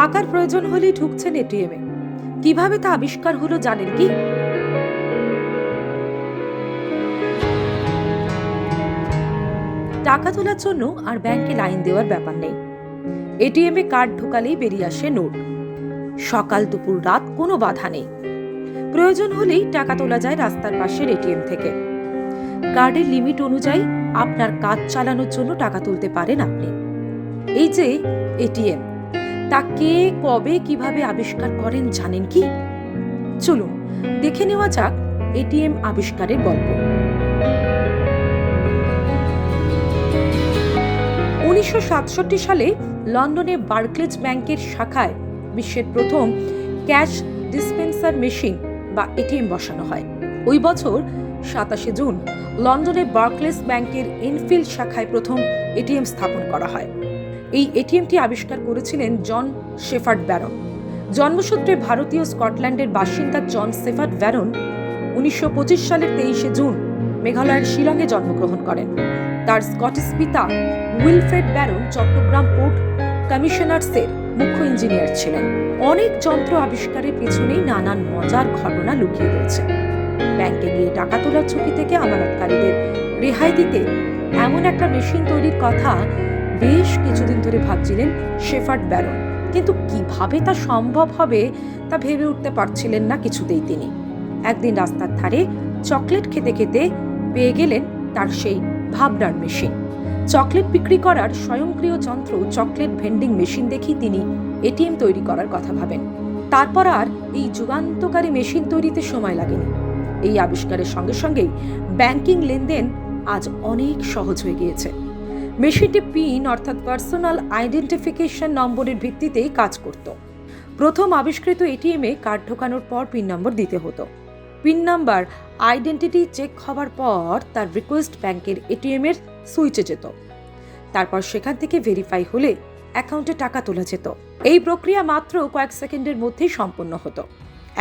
টাকার প্রয়োজন হলেই ঢুকছেন এটিএমে কীভাবে তা আবিষ্কার হলো জানেন কি? টাকা তোলার জন্য আর ব্যাংকে লাইন দেওয়ার ব্যাপার নেই। এটিএমে কার্ড ঢোকালেই বেরিয়ে আসে নোট। সকাল, দুপুর, রাত কোনো বাধা নেই। প্রয়োজন হলেই টাকা তোলা যায় রাস্তার পাশের এটিএম থেকে। কার্ডের লিমিট অনুযায়ী আপনার কাজ চালানোর জন্য টাকা তুলতে পারেন আপনি। এই যে এটিএম তা কে কবে কীভাবে আবিষ্কার করেন জানেন কি? চলুন, দেখে নেওয়া যাক এটিএম আবিষ্কারের গল্প। উনিশশো সাতষট্টি সালে লন্ডনে বার্কলেজ ব্যাংকের শাখায় বিশ্বের প্রথম ক্যাশ ডিসপেন্সার মেশিন বা এটিএম বসানো হয়। ওই বছর সাতাশে জুন লন্ডনে বার্কলেস ব্যাংকের এনফিল্ড শাখায় প্রথম এটিএম স্থাপন করা হয়। এই এটিএমটি আবিষ্কার করেছিলেন জন শেফার্ড ব্যারন। জন্মসূত্রে ভারতীয় স্কটল্যান্ডের বাসিন্দা জন সেফার্ড ব্যারন উনিশশো পঁচিশ সালের তেইশে জুন মেঘালয়ের শিলংয়ে জন্মগ্রহণ করেন। তার স্কটিশ পিতা উইলফ্রেড ব্যারন চট্টগ্রাম পোর্ট কমিশনার্সের মুখ্য ইঞ্জিনিয়ার ছিলেন। অনেক যন্ত্র আবিষ্কারের পেছনেই নানান মজার ঘটনা লুকিয়ে রয়েছে। ব্যাংকে গিয়ে টাকা তোলার ঝুঁকি থেকে আমানতকারীদের রেহাই দিতে এমন একটা মেশিন তৈরির কথা বেশ কিছুদিন ধরে ভাবছিলেন শেফার্ড ব্যারন। কিন্তু কীভাবে তা সম্ভব হবে তা ভেবে উঠতে পারছিলেন না কিছুতেই তিনি। একদিন রাস্তার ধারে চকলেট খেতে খেতে পেয়ে গেলেন তার সেই ভাবনার মেশিন। চকলেট বিক্রি করার স্বয়ংক্রিয় যন্ত্র চকলেট ভেন্ডিং মেশিন দেখি তিনি এটিএম তৈরি করার কথা ভাবেন। তারপর আর এই যুগান্তকারী মেশিন তৈরিতে সময় লাগেনি। এই আবিষ্কারের সঙ্গে সঙ্গেই ব্যাংকিং লেনদেন আজ অনেক সহজ হয়ে গিয়েছে। মেশিনটি পিন অর্থাৎ পার্সোনাল আইডেন্টিফিকেশন নম্বরের ভিত্তিতেই কাজ করত। প্রথম আবিষ্কৃত এটিএমে কার্ড ঢোকানোর পর পিন নম্বর দিতে হতো। পিন নাম্বার আইডেন্টিটি চেক হওয়ার পর তার রিকোয়েস্ট ব্যাংকের এটিএম এর সুইচে যেত। তারপর সেখান থেকে ভেরিফাই হলে অ্যাকাউন্টে টাকা তোলা যেত। এই প্রক্রিয়া মাত্র কয়েক সেকেন্ডের মধ্যেই সম্পন্ন হতো।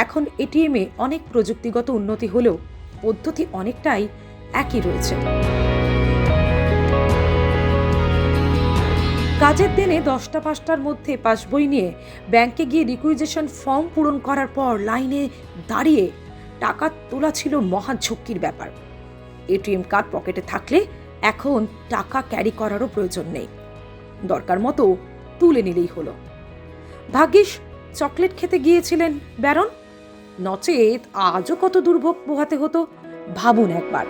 এখন এটিএমে অনেক প্রযুক্তিগত উন্নতি হলেও পদ্ধতি অনেকটাই একই রয়েছে। কাজের দিনে দশটা পাঁচটার মধ্যে পাসবই নিয়ে ব্যাংকে গিয়ে রিকুইজেশন ফর্ম পূরণ করার পর লাইনে দাঁড়িয়ে টাকা তোলা ছিল মহা ঝক্কির ব্যাপার। এটিএম কার্ড পকেটে থাকলে এখন টাকা ক্যারি করারও প্রয়োজন নেই। দরকার মতো তুলে নিলেই হলো। ভাগ্যিস, চকলেট খেতে গিয়েছিলেন ব্যারন। নচেত আজও কত দুর্ভোগ পোহাতে হতো, ভাবুন একবার।